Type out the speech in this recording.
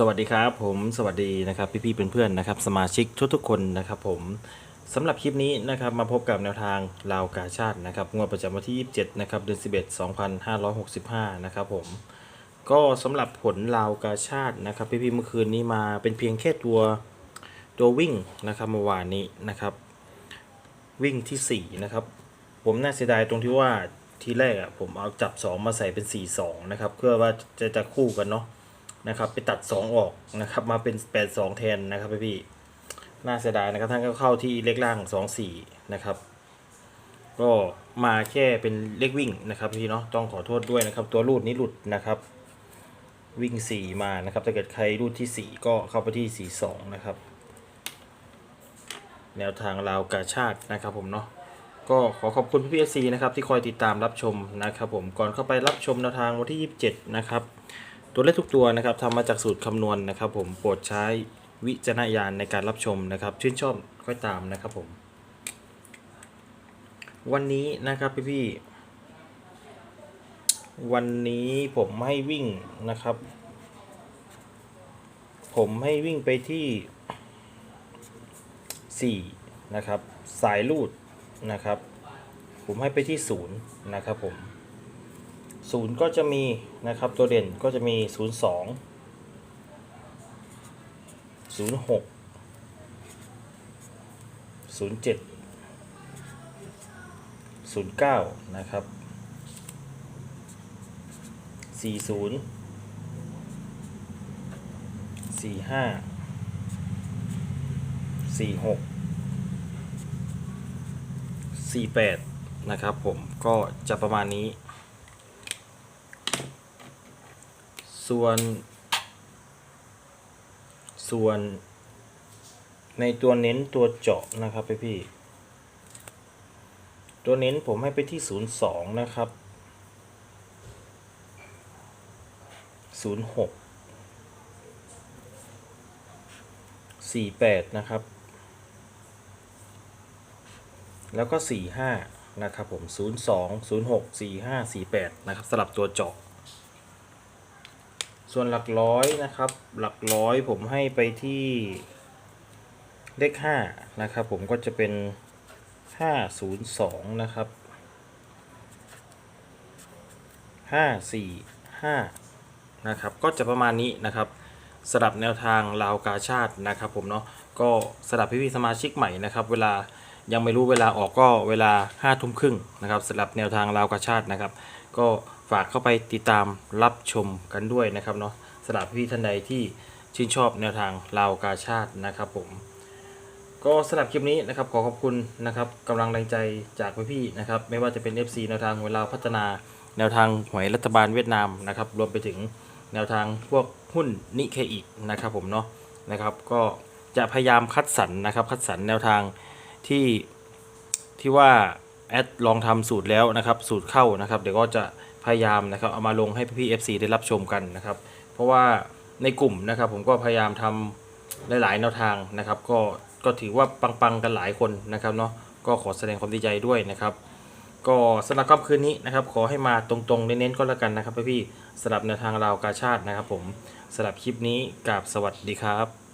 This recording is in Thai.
สวัสดีครับผมสวัสดีนะครับพี่ๆเพื่อนๆนะครับสมาชิกทุกๆคนนะครับผมสำหรับคลิปนี้นะครับมาพบกับแนวทางลาวกาชาตินะครับงวดประจำวันที่ 27นะครับเดือน 11 2565นะครับผมก็สำหรับผลลาวกาชาตินะครับพี่ๆเมื่อคืนนี้มาเป็นเพียงแค่ตัวตัววิ่งนะครับเมื่อวานนี้นะครับ วิ่งที่4นะครับผมน่าเสียดายตรงที่ว่าทีแรกอะผมเอาจับ 2 มาใส่เป็น 4 2นะครับเพื่อว่าจะจะคู่กันเนาะ นะครับ ไปตัด 2 ออกนะครับ มาเป็น 8 2 แทนนะครับพี่พี่น่าเสียดายนะครับท่านก็เข้าที่เลขล่าง 2 4 นะครับ ก็มาแค่เป็นเลขวิ่งนะครับพี่เนาะต้องขอโทษด้วยนะครับ ตัวรูดนี้หลุดนะครับ วิ่ง 4 มานะครับถ้าเกิดใครรูดที่ 4 ก็เข้าไปที่ 4 2 นะครับ แนวทางลาวกาชาตินะครับผมเนาะก็ขอขอบคุณพี่เอซีนะครับที่คอยติดตามรับชมนะครับผมก่อนเข้าไปรับชมแนวทางวันที่ 27 นะครับ ตัวเลขทุกตัวนะครับทำมาจากสูตรคำนวณนะครับ ผมโปรดใช้วิจารณญาณในการรับชมนะครับ ชื่นชอบค่อยตามนะครับผม วันนี้นะครับพี่พี่ๆวันนี้ผมให้วิ่งนะครับ ผมให้วิ่งไปที่ 4 นะครับ สายรูดนะครับ ผมให้ไปที่ 0 นะครับผม 0ก็จะมีนะครับตัวเด่นก็จะมี0 2 0 6 0 7 0 9นะครับ40 45 46 48นะครับผมก็จะประมาณนี้ ส่วน ส่วน ในตัวเน้นตัวเจาะนะครับพี่พี่ ตัวเน้นผมให้ไปที่ 02 นะครับ 06 48 นะครับ แล้วก็ 45 นะครับผม 02 06 45 48 นะครับสลับตัวเจาะ ส่วนหลักร้อยนะครับ หลักร้อยผมให้ไปที่เลข5นะครับ ผมก็จะเป็น502นะครับ545นะครับ ก็จะประมาณนี้นะครับสำหรับแนวทางลาวกาชาตินะครับ ผมเนาะก็สำหรับพี่ๆสมาชิกใหม่นะครับ เวลายังไม่รู้เวลาออกก็เวลา5้าทุ่มครึ่งนะครับสำหรับแนวทางลาวกาชาตินะครับ ก็ ฝากเข้าไปติดตามรับชมกันด้วยนะครับเนาะสำหรับพี่ท่านใดที่ชื่นชอบแนวทางลาวกาชาตินะครับผม ก็สำหรับคลิปนี้นะครับขอขอบคุณนะครับกำลังแรงใจจากพี่ๆนะครับไม่ว่าจะเป็น FC แนวทางเวยลาวพัฒนา แนวทางหวยรัฐบาลเวียดนามนะครับรวมไปถึงแนวทางพวกหุ้นนิเคอีกนะครับผมเนาะนะครับก็จะพยายามคัดสรรนะครับคัดสรรแนวทางที่ที่ว่าแอดลองทำสูตรแล้วนะครับสูตรเข้านะครับเดี๋ยวก็จะ พยายามนะครับเอามาลงให้พี่ๆ FC ได้รับชมกันนะครับ เพราะว่าในกลุ่มนะครับผมก็พยายามทำหลายๆแนวทางนะครับก็ก็ถือว่าปังๆกันหลายคนนะครับเนาะก็ขอแสดงความดีใจด้วยนะครับ ก็สำหรับค่ำคืนนี้นะครับ ขอให้มาตรงๆเน้นๆก็แล้วกันนะครับพี่ๆสำหรับแนวทางราวกาชาตินะครับ ผมสำหรับคลิปนี้กับสวัสดีครับ